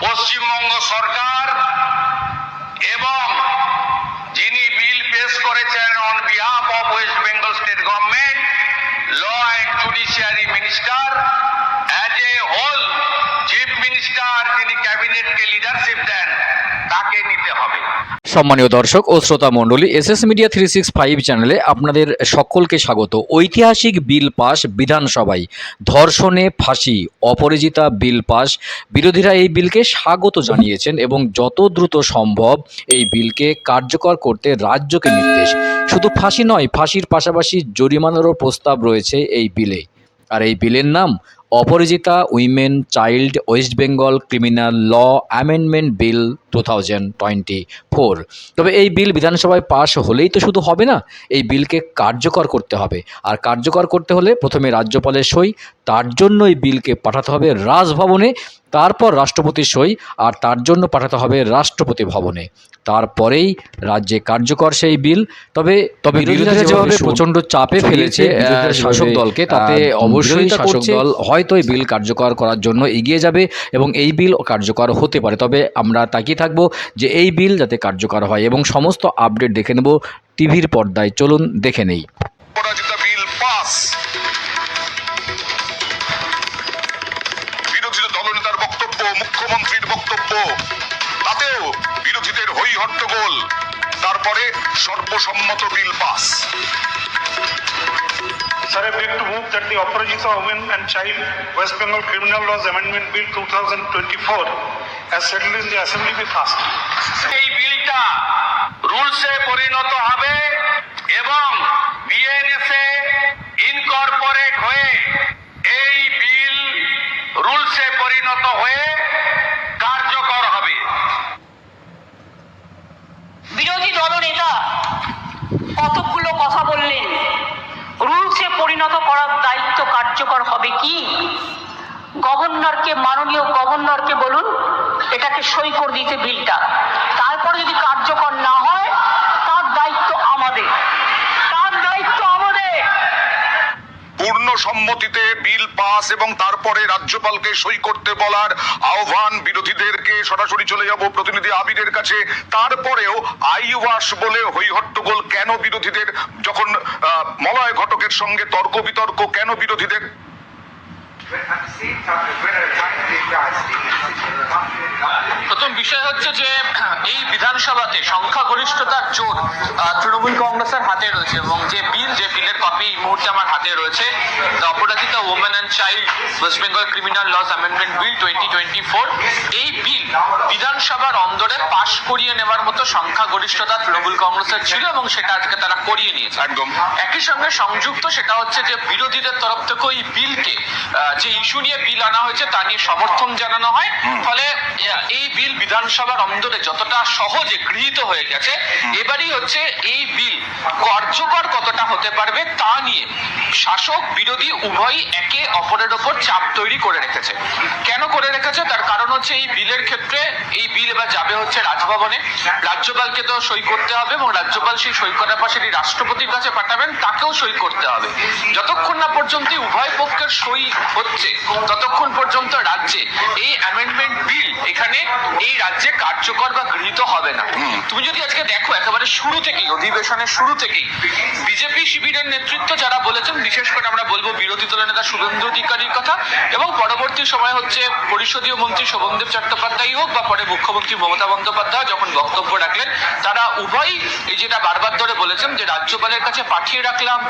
পশ্চিমবঙ্গ সরকার এবং যিনি বিল পেশ করেছেন on behalf of West Bengal state government law and judiciary minister as a whole chief minister যিনি ক্যাবিনেটকে লিডারশিপ দেন তাকে নিতে হবে। সম্মানীয় দর্শক ও শ্রোতা মণ্ডলী S media three six five চ্যানেলে আপনাদের সকলকে স্বাগত। ঐতিহাসিক বিল পাস বিধানসভায় ধর্ষণে ফাঁসি, অপরাজিতা বিল পাস। বিরোধীরা এই বিলকে স্বাগত জানিয়েছেন এবং যত দ্রুত সম্ভব এই বিলকে কার্যকর করতে রাজ্যকে নির্দেশ। শুধু ফাঁসি নয়, ফাঁসির পাশাপাশি জরিমানারও প্রস্তাব রয়েছে এই বিলে। আর এই বিলের নাম Aparajita women child West Bengal criminal law amendment bill two thousand twenty four. তবে এই বিল বিধানসভায় পাশ হলেই তো শুধু হবে না এই বিলকে কার্যকর করতে হবে। আর কার্যকর করতে হলে প্রথমে রাজ্যপালের সই তার জন্য এই বিলকে পাঠাতে হবে রাজভবনে তারপর রাষ্ট্রপতির সই আর তার জন্য পাঠাতে হবে রাষ্ট্রপতি ভবনে। তারপরেই রাজ্যে কার্যকর সেই বিল। তবে তবে বিরোধীরা যেভাবে প্রচণ্ড চাপে ফেলেছে শাসক দলকে তাতে অবশ্যই শাসক দল হয়তো এই বিল কার্যকর করার জন্য এগিয়ে যাবে এবং এই বিল কার্যকর হতে পারে। তবে আমরা তাকিয়ে থাকব যে এই বিল যাতে কার্যকর হয় এবং সমস্ত আপডেট দেখে নেব টিভির পর্দায়। চলুন দেখে নেই। সর্বসম্মত bill pass. Sir, I beg to move that the Operajiza Women and Child West Bengal Criminal Laws Amendment Bill 2024 as settled in the Assembly be passed. এই বিলটা রুলসে পরিণত হবে এবং বিএনএসএ ইনকর্পোরেট হয়ে এই বিল রুলসে পরিণত হয়ে কার্যকর হবে বিরোধী দলনেতা কতগুলো কথা বললেন? রুলসে পরিণত করার দায়িত্ব কার্যকর হবে কি? গভর্নরকে, মাননীয় গভর্নরকে বলুন, এটাকে সই করে দিতে বিলটা। তারপরে যদি কার্যকর না হয়, তার দায়িত্ব আমাদের তার দায়িত্ব আমাদের পূর্ণ সম্মতিতে বিল পাস এবং তারপরে রাজ্যপালকে সই করতে বলার আহ্বান বিরোধীদেরকে সরাসরি চলে যাব প্রতিনিধি আবিরের কাছে। তারপরেও আই ওয়াশ বলে হইহট্টগোল কেন বিরোধীদের? যখন মলয় ঘটকের সঙ্গে তর্ক বিতর্ক কেন বিরোধীদের? বিষয় হচ্ছে যে এই বিধানসভাতে সংখ্যাগরিষ্ঠতার জোর তৃণমূল কংগ্রেসের হাতে রয়েছে এবং যে বিল যে বিলের কপি এই মুহূর্তে আমার হাতে রয়েছে। The Aparajita women and child West Bengal criminal laws amendment bill twenty twenty four এই বিল বিধানসভার অন্দরে পাশ করিয়ে নেওয়ার মতো সংখ্যাগরিষ্ঠতা তৃণমূল কংগ্রেসের ছিল এবং সেটা আজকে তারা করিয়ে নিয়েছে। একদম। একই সঙ্গে সংযুক্ত সেটা হচ্ছে যে বিরোধীদের তরফ থেকে ওই বিলকে যে ইস্যু নিয়ে বিল আনা হয়েছে তা নিয়ে সমর্থন জানানো হয়। ফলে এই বিল বিধানসভার অন্দরে যতটা সহজে গৃহীত হয়ে গেছে এবারই হচ্ছে এই বিল। কার্যকর কতটা হতে পারবে তা নিয়ে শাসক বিরোধী উভয়ই একে অপরের ওপর চাপ তৈরি করে রেখেছে। কেন করে রেখেছে? তার কারণ হচ্ছে এই বিলের ক্ষেত্রে এই বিল এবার যাবে হচ্ছে রাজভবনে। রাজ্যপালকে তো সই করতে হবে এবং রাজ্যপাল সেই সই করার পাশে এই রাষ্ট্রপতির কাছে পাঠাবেন তাকেও সই করতে হবে। যতক্ষণ না পর্যন্ত উভয় পক্ষের সই হচ্ছে ততক্ষণ পর্যন্ত রাজ্যে এই অ্যামেন্ডমেন্ট বিল এখানে রাজ্যে কার্যকর বা গৃহীত হবে না। তুমি যদি আজকে দেখো একেবারে শুরু থেকেই অধিবেশনের শুরু থেকেই বিজেপি শিবিরের নেতৃত্ব যারা বলেছেন বিশেষ করে আমরা বলব বিরোধী দলের নেতা শুভেন্দু অধিকারীর কথা এবং পরবর্তী সময় হচ্ছে পরিষদীয় মন্ত্রী শোভনদেব চট্টোপাধ্যায় হোক বা পরে মুখ্যমন্ত্রী মমতা বন্দ্যোপাধ্যায় যখন বক্তব্য রাখলেন তারা উভয়ই এই যেটা বারবার ধরে বলেছেন যে রাজ্যপালের কাছে পাঠিয়ে রাখলাম।